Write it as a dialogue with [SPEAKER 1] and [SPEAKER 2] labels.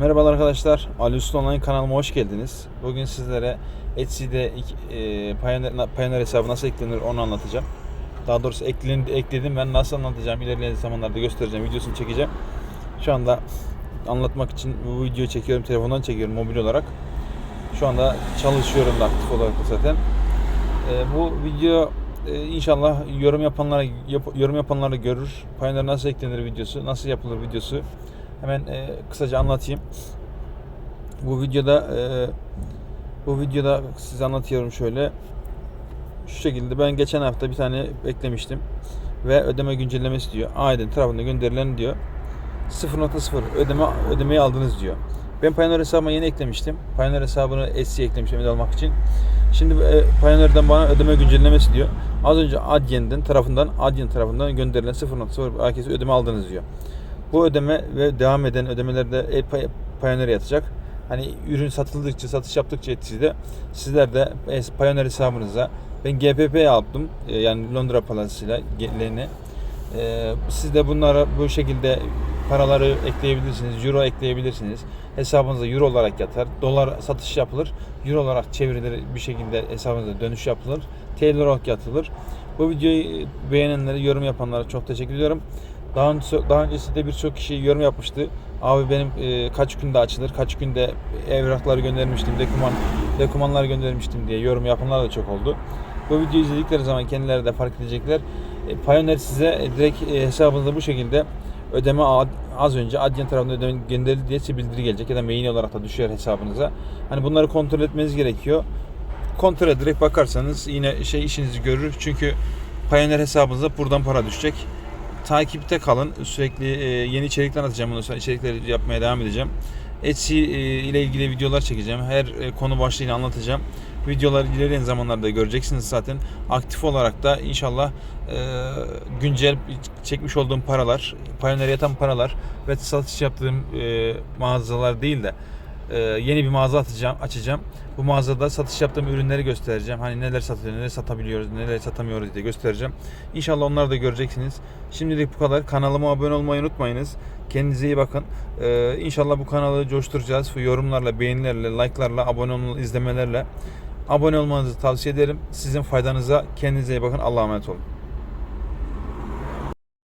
[SPEAKER 1] Merhabalar arkadaşlar. Ali Usta Online kanalıma hoş geldiniz. Bugün sizlere Etsy'de e, Pioneer, Pioneer hesabı nasıl eklenir onu anlatacağım. Daha doğrusu eklen, ekledim ben nasıl anlatacağım ilerleyen zamanlarda göstereceğim videosunu çekeceğim. Şu anda anlatmak için bu videoyu çekiyorum telefondan çekiyorum mobil olarak. Şu anda çalışıyorum da aktif olarak da zaten. E, bu video e, inşallah yorum yapanlara yap- yorum yapanları görür. Pioneer nasıl eklenir videosu, nasıl yapılır videosu. Hemen e, kısaca anlatayım. Bu videoda e, bu videoda size anlatıyorum şöyle. Şu şekilde ben geçen hafta bir tane eklemiştim ve ödeme güncellemesi diyor. Aydın tarafından gönderilen diyor. 0.0 ödeme ödemeyi aldınız diyor. Ben Pioneer hesabıma yeni eklemiştim. Pioneer hesabını Etsy'ye eklemiştim almak için. Şimdi e, Pioneer'dan bana ödeme güncellemesi diyor. Az önce Adyen'den tarafından Adyen tarafından gönderilen 0.0 AKS ödeme aldınız diyor. Bu ödeme ve devam eden ödemelerde e Pioneer'e yatacak. Hani ürün satıldıkça, satış yaptıkça Etsy'de sizler de Pioneer hesabınıza ben GPP aldım. E, Yani Londra parasıyla geleni. E, Siz de bunlara bu şekilde paraları ekleyebilirsiniz. Euro ekleyebilirsiniz. Hesabınıza euro olarak yatar. Dolar satış yapılır. Euro olarak çevrilir bir şekilde hesabınıza dönüş yapılır. TL olarak yatılır. Bu videoyu beğenenlere, yorum yapanlara çok teşekkür ediyorum. Daha, önce, daha öncesinde birçok kişi yorum yapmıştı. Abi benim e, kaç günde açılır, kaç günde evrakları göndermiştim, doküman, dokümanlar göndermiştim diye yorum yapanlar da çok oldu. Bu videoyu izledikleri zaman kendileri de fark edecekler. E, Pioneer size direkt e, hesabınızda bu şekilde ödeme az önce Adyen tarafından ödeme gönderildi diye size bildiri gelecek ya da mail olarak da düşer hesabınıza. Hani bunları kontrol etmeniz gerekiyor. Kontrol ederek bakarsanız yine şey işinizi görür. Çünkü Pioneer hesabınıza buradan para düşecek takipte kalın. Sürekli e, yeni içerikler atacağım. Bundan sonra içerikleri yapmaya devam edeceğim. Etsy e, ile ilgili videolar çekeceğim. Her e, konu başlığıyla anlatacağım. Videoları ilerleyen zamanlarda göreceksiniz zaten. Aktif olarak da inşallah e, güncel çekmiş olduğum paralar, Pioneer'e yatan paralar ve satış yaptığım e, mağazalar değil de e, yeni bir mağaza atacağım, açacağım. Bu mağazada satış yaptığım ürünleri göstereceğim. Hani neler satılıyor, neler satabiliyoruz, neler satamıyoruz diye göstereceğim. İnşallah onları da göreceksiniz. Şimdilik bu kadar. Kanalıma abone olmayı unutmayınız. Kendinize iyi bakın. Ee, inşallah bu kanalı coşturacağız. Yorumlarla, beğenilerle, like'larla, abone olma, izlemelerle. Abone olmanızı tavsiye ederim. Sizin faydanıza kendinize iyi bakın. Allah'a emanet olun.